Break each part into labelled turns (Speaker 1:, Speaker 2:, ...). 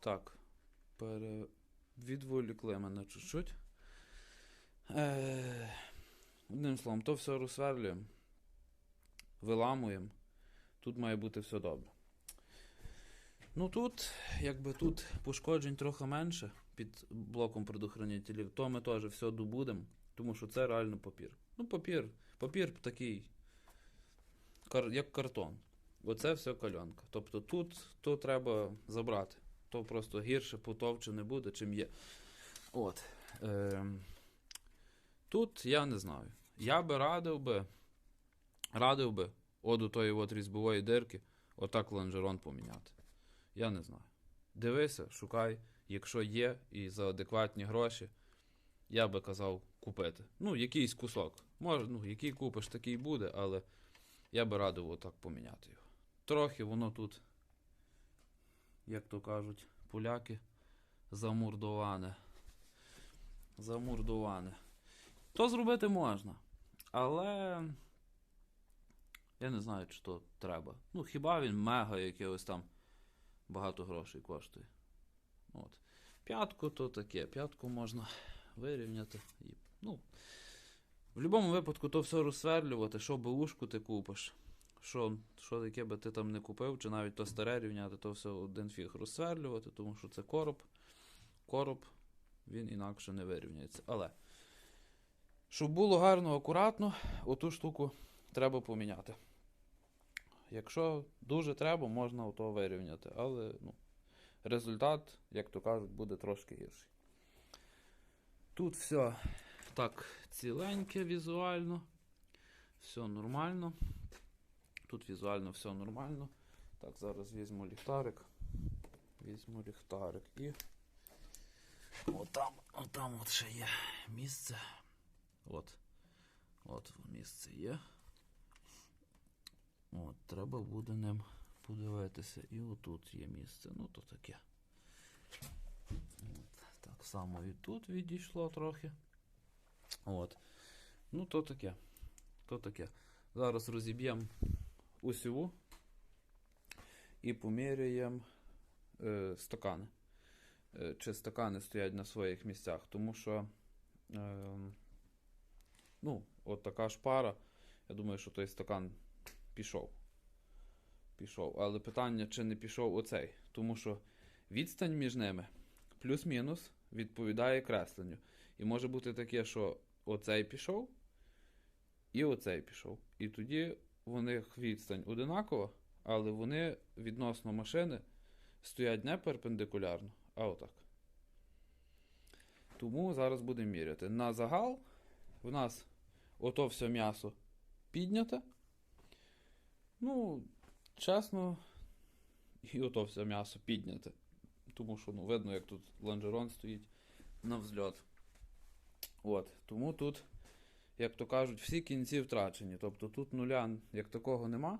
Speaker 1: Так. Пере... Відволікли мене чуть-чуть. Е... Одним словом, то все розсверлюємо, виламуємо. Тут має бути все добре. Ну тут, якби тут пошкоджень трохи менше під блоком предохранителів, то ми теж все добудемо, тому що це реально папір. Ну, папір, папір такий, як картон. Оце все кальонка. Тобто тут то треба забрати. То просто гірше потовче не буде, чим є. От. Ем, тут я не знаю. Я би радив би, радив би от у тої от різьбової дирки отак лонжерон поміняти. Я не знаю. Дивися, шукай, якщо є і за адекватні гроші, я би казав купити. Ну, якийсь кусок. Може, ну, який купиш, такий буде, але я би радив отак поміняти його. Трохи воно тут, як то кажуть, поляки, замурдоване. Замурдоване. То зробити можна. Але я не знаю, чи то треба. Ну, хіба він мега якихось там багато грошей коштує. От. П'ятку то таке, п'ятку можна вирівняти. І, ну, в будь-якому випадку то все розсверлювати, що беушку ти купиш. Що, що таке би ти там не купив, чи навіть то старе рівняти, то все один фіг розсверлювати, тому що це короб. Короб, він інакше не вирівняється. Але, щоб було гарно, акуратно, оту штуку треба поміняти. Якщо дуже треба, можна ото вирівняти, але ну, результат, як то кажуть, буде трошки гірший. Тут все так ціленьке візуально, все нормально. Тут візуально все нормально. Так, зараз візьму ліхтарик. Візьму ліхтарик і. Отам, отам от ще є місце. От. От місце є. От, треба буде ним подивитися. І отут є місце. Ну, то таке. От, так само і тут відійшло трохи. От. Ну, то таке. То таке. Зараз розіб'ємо усіву і поміряємо е, стакани. Е, чи стакани стоять на своїх місцях, тому що. Е, ну, от така ж пара. Я думаю, що той стакан пішов. Пішов. Але питання, чи не пішов оцей. Тому що відстань між ними плюс-мінус відповідає кресленню. І може бути таке, що оцей пішов, і оцей пішов. І тоді у них відстань одинакова, але вони відносно машини стоять не перпендикулярно, а отак. Тому зараз будемо міряти. На загал в нас ото все м'ясо підняте. Ну, чесно, і ото все м'ясо підняте. Тому що ну, видно, як тут лонжерон стоїть на взльот. От, тому тут, як то кажуть, всі кінці втрачені. Тобто тут нуля як такого нема.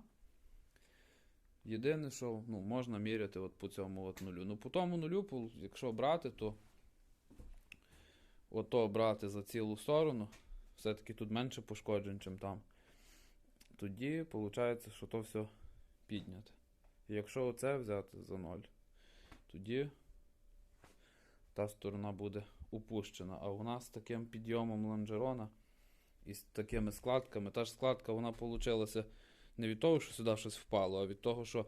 Speaker 1: Єдине, що ну, можна міряти от по цьому от нулю. Ну, по тому нулю, якщо брати, то ото брати за цілу сторону, все-таки тут менше пошкоджень, ніж там. Тоді виходить, що то все підняте. І якщо оце взяти за ноль, тоді та сторона буде упущена. А у нас таким підйомом лонжерона і з такими складками, та ж складка вона вийшла не від того, що сюди щось впало, а від того, що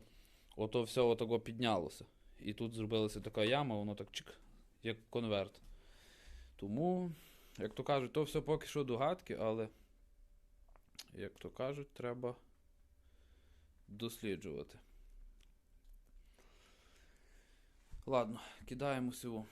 Speaker 1: ото все отако піднялося. І тут зробилася така яма, воно так чик, як конверт. Тому, як то кажуть, то все поки що догадки, але, як то кажуть, треба досліджувати. Ладно, кидаємо сіву.